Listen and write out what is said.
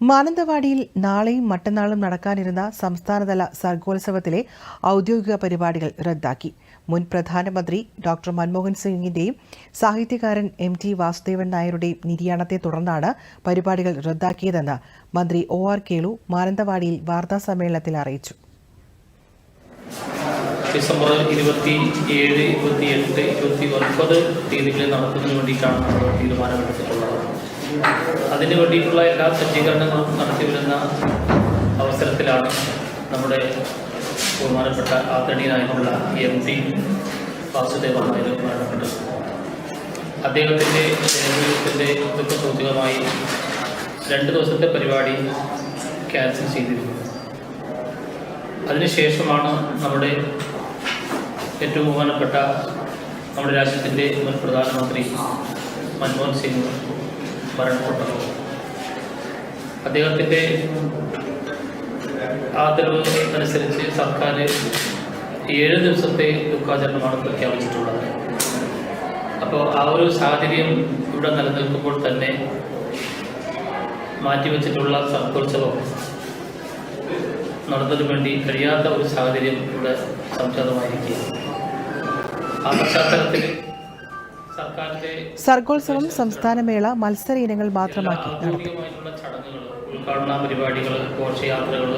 മാനന്തവാടിയിൽ നാളെയും മറ്റന്നാളും നടക്കാനിരുന്ന സംസ്ഥാനതല സർഗോത്സവത്തിലെ ഔദ്യോഗിക പരിപാടികൾ റദ്ദാക്കി. മുൻ പ്രധാനമന്ത്രി ഡോക്ടർ മൻമോഹൻ സിംഗിന്റെയും സാഹിത്യകാരൻ എം ടി വാസുദേവൻ നായരുടെയും നിര്യാണത്തെ തുടർന്നാണ് പരിപാടികൾ റദ്ദാക്കിയതെന്ന് മന്ത്രി ഒ ആർ കേളു മാനന്തവാടിയിൽ വാർത്താസമ്മേളനത്തിൽ അറിയിച്ചു. ഡിസംബർ ഇരുപത്തി ഏഴ് ഇരുപത്തി എട്ട് ഇരുപത്തി ഒൻപത് തീയതികളിൽ നടത്തുന്നതിന് വേണ്ടിയിട്ടാണ് തീരുമാനമെടുത്തിട്ടുള്ളത്. അതിന് വേണ്ടിയിട്ടുള്ള എല്ലാ സജ്ജീകരണങ്ങളും നടത്തി വരുന്ന അവസരത്തിലാണ് നമ്മുടെ ബഹുമാനപ്പെട്ട ആദരണീയനായിട്ടുള്ള എം പി വാസുദേവ നായർ മരണപ്പെട്ടത് അദ്ദേഹത്തിന്റെ ജനജീവിതത്തിന്റെ ദുഃഖസൂചകമായി രണ്ട് ദിവസത്തെ പരിപാടി ക്യാൻസൽ ചെയ്തിരുന്നു. അതിനുശേഷമാണ് നമ്മുടെ ഏറ്റവും ബഹുമാനപ്പെട്ട നമ്മുടെ രാജ്യത്തിന്റെ മുൻ പ്രധാനമന്ത്രി മൻമോഹൻ സിംഗ് മരണപ്പെട്ടത് അദ്ദേഹത്തിന്റെ ആദരവ് അനുസരിച്ച് സർക്കാർ ഏഴ് ദിവസത്തെ ദുഃഖാചരണമാണ് പ്രഖ്യാപിച്ചിട്ടുള്ളത്. അപ്പോൾ ആ ഒരു സാഹചര്യം ഇവിടെ നിലനിൽക്കുമ്പോൾ തന്നെ മാറ്റിവെച്ചിട്ടുള്ള സർഗോത്സവം നടന്നതിനു വേണ്ടി കഴിയാത്ത ഒരു സാഹചര്യം ഇവിടെ സംജാതമായിരിക്കുകയാണ്. ആ പശ്ചാത്തലത്തിൽ സർഗോത്സവം സംസ്ഥാനമേള മത്സര ഇനങ്ങൾ മാത്രമാക്കി നടത്തി ഉദ്ഘാടന പരിപാടികൾ ഘോഷയാത്രകൾ